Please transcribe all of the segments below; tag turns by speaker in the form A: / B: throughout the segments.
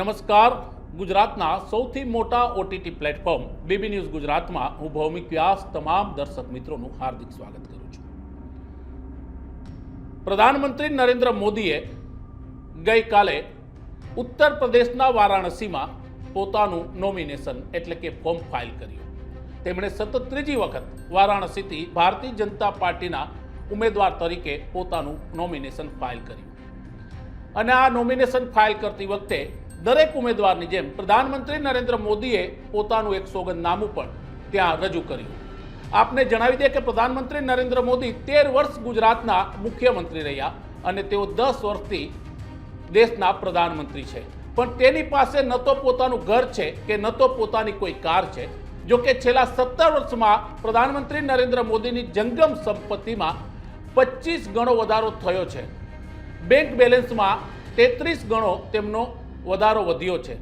A: નમસ્કાર. ગુજરાતના સૌથી મોટા ઓટીટી પ્લેટફોર્મ બીબી ન્યૂઝ ગુજરાતમાં હું ભૌમિક વ્યાસ તમામ દર્શક મિત્રોનું હાર્દિક સ્વાગત કરું છું. પ્રધાનમંત્રી નરેન્દ્ર મોદીએ ગઈકાલે ઉત્તર પ્રદેશના વારાણસીમાં પોતાનું નોમિનેશન એટલે કે ફોર્મ ફાઇલ કર્યું. તેમણે સતત ત્રીજી વખત વારાણસીથી ભારતીય જનતા પાર્ટીના ઉમેદવાર તરીકે પોતાનું નોમિનેશન ફાઇલ કર્યું. અને આ નોમિનેશન ફાઇલ કરતી વખતે દરેક ઉમેદવારની જેમ પ્રધાનમંત્રી નરેન્દ્ર મોદીએ પોતાનું એક સોગંદનામું પણ ત્યાં રજૂ કર્યું. આપને જણાવી દે કે પ્રધાનમંત્રી નરેન્દ્ર મોદી તેર વર્ષ ગુજરાતના મુખ્યમંત્રી રહ્યા અને તેઓ દસ વર્ષથી દેશના પ્રધાનમંત્રી છે. પણ તેની પાસે ન તો પોતાનું ઘર છે કે ન તો પોતાની કોઈ કાર છે. જો કે છેલ્લા સત્તર વર્ષમાં પ્રધાનમંત્રી નરેન્દ્ર મોદીની જંગમ સંપત્તિમાં પચીસ ગણો વધારો થયો છે. બેંક બેલેન્સમાં તેત્રીસ ગણો તેમનો વધારો વધ્યો છે.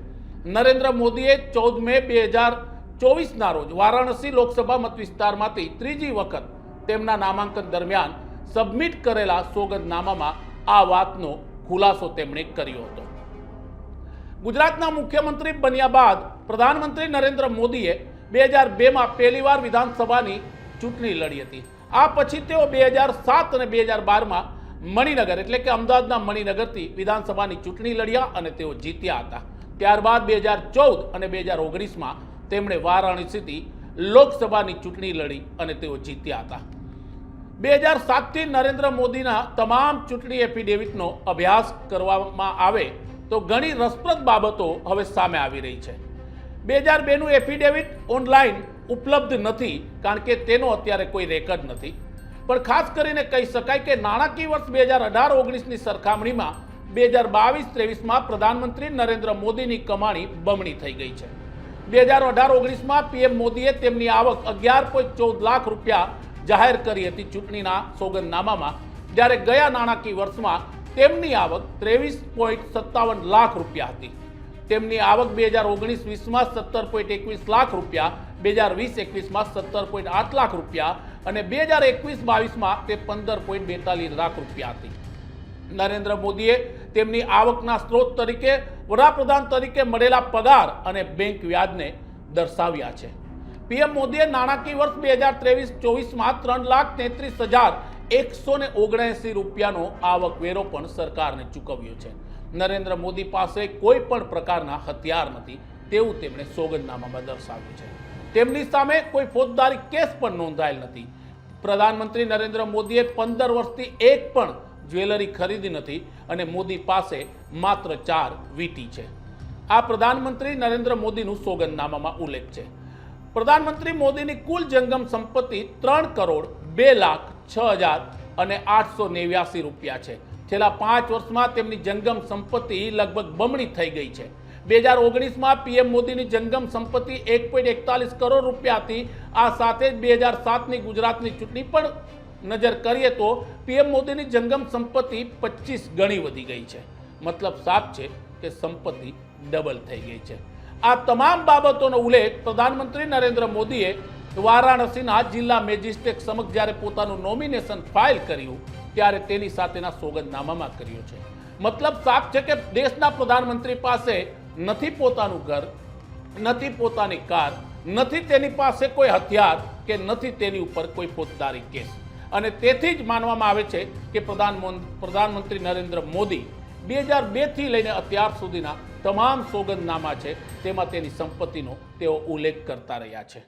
A: નરેન્દ્ર મોદીએ ચૌદ મે બે હજાર ચોવીસના રોજ વારાણસી લોકસભા મત વિસ્તારમાંથી ત્રીજી વખત તેમના નામાંકન દરમિયાન સબમિટ કરેલા સોગંદનામામાં આ વાતનો ખુલાસો તેમણે કર્યો હતો. ગુજરાતના મુખ્યમંત્રી બન્યા બાદ પ્રધાનમંત્રી નરેન્દ્ર મોદીએ બે હજાર બેમાં પહેલીવાર વિધાનસભાની ચૂંટણી લડી હતી. આ પછી તેઓ બે હજાર સાત અને બે હજાર બારમાં મણિનગર, એટલે કે અમદાવાદના મણિનગરથી વિધાનસભાની ચૂંટણી લડ્યા અને તેઓ જીત્યા હતા. ત્યારબાદ બે હજાર ચૌદ અને બે હજાર ઓગણીસમાં તેમણે વારાણસીથી લોકસભાની ચૂંટણી લડી અને તેઓ જીત્યા હતા. બે હજાર સાતથી નરેન્દ્ર મોદીના તમામ ચૂંટણી એફિડેવિટનો અભ્યાસ કરવામાં આવે તો ઘણી રસપ્રદ બાબતો હવે સામે આવી રહી છે. બે હજાર બેનું એફિડેવિટ ઓનલાઈન ઉપલબ્ધ નથી કારણ કે તેનો અત્યારે કોઈ રેકર્ડ નથી. પણ ખાસ કરીને કહી શકાય કે નાણાકીય વર્ષ બે હજાર અઢાર ઓગણીસની સરખામણીમાં બે હજાર બાવીસ ત્રેવીસમાં પ્રધાનમંત્રી નરેન્દ્ર મોદીની કમાણી બમણી થઈ ગઈ છે. બે હજાર અઢાર ઓગણીસમાં પીએમ મોદીએ તેમની આવક અગિયાર પોઈન્ટ ચૌદ લાખ રૂપિયા જાહેર કરી હતી ચૂંટણીના સોગંદનામામાં, જ્યારે ગયા નાણાકીય વર્ષમાં તેમની આવક ત્રેવીસ પોઈન્ટ સત્તાવન લાખ રૂપિયા હતી. તેમની આવક બે હજાર ઓગણીસ વીસમાં સત્તર પોઈન્ટ એકવીસ લાખ રૂપિયા બે હજાર વીસ એકવીસમાં સત્તર પોઈન્ટ આઠ લાખ રૂપિયા અને બે હજાર એકવીસ બાવીસમાં તે પંદર પોઈન્ટ બેતાલીસ લાખ રૂપિયા હતી. નરેન્દ્ર મોદીએ તેમની આવકના સ્ત્રોત તરીકે, વડાપ્રધાન તરીકે મળેલા પગાર અને બેંક વ્યાજને દર્શાવ્યા છે. પીએમ મોદીએ નાણાકીય વર્ષ બે હજાર ત્રેવીસ ચોવીસમાં ત્રણ લાખ તેત્રીસ હજાર એકસો ને ઓગણએંસી રૂપિયાનો આવકવેરો પણ સરકારને ચૂકવ્યો છે. નરેન્દ્ર મોદી પાસે કોઈ પણ પ્રકારના હથિયાર નથી, તેવું તેમણે સોગંદનામામાં દર્શાવ્યું છે. તેમની સામે કોઈ ફોજદારી કેસ પણ નોંધાયેલ નથી. પ્રધાનમંત્રી નરેન્દ્ર મોદીએ પંદર વર્ષથી એક પણ જ્વેલરી ખરીદી નથી અને મોદી પાસે માત્ર ચાર વીટી છે. આ પ્રધાનમંત્રી નરેન્દ્ર મોદીનું સોગંદનામામાં ઉલ્લેખ છે. પ્રધાનમંત્રી મોદીની કુલ જંગમ સંપત્તિ ત્રણ કરોડ બે લાખ છ હજાર અને આઠસો નેવ્યાસી રૂપિયા છે. છેલ્લા પાંચ વર્ષમાં તેમની જંગમ સંપત્તિ લગભગ બમણી થઈ ગઈ છે. બે હજાર ઓગણીસમાં પીએમ મોદીની જંગમ સંપત્તિ એક પોઈન્ટ એકતાલીસ કરોડ રૂપિયા હતી આ સાથે જ બે હજાર સાતની ગુજરાતની ચૂંટણી પણ નજર કરીએ તો પીએમ મોદીની જંગમ સંપત્તિ પચીસ ગણી વધી ગઈ છે. મતલબ સાફ છે કે સંપત્તિ ડબલ થઈ ગઈ છે. આ તમામ બાબતોનો ઉલ્લેખ પ્રધાનમંત્રી નરેન્દ્ર મોદીએ વારાણસીના જિલ્લા મેજિસ્ટ્રેટ સમક્ષ જ્યારે પોતાનું નોમિનેશન ફાઇલ કર્યું, ત્યારે તેની સાથેના સોગંદનામામાં કર્યો છે. મતલબ સાફ છે કે દેશના પ્રધાનમંત્રી પાસે નથી પોતાનું ઘર, નથી પોતાની કાર, નથી તેની પાસે કોઈ હથિયાર કે નથી તેની ઉપર કોઈ ફોજદારી કેસ. અને તેથી જ માનવામાં આવે છે કે પ્રધાનમંત્રી પ્રધાનમંત્રી નરેન્દ્ર મોદી બે હજાર બેથી લઈને અત્યાર સુધીના તમામ સોગંદનામા છે, તેમાં તેની સંપત્તિનો તેઓ ઉલ્લેખ કરતા રહ્યા છે.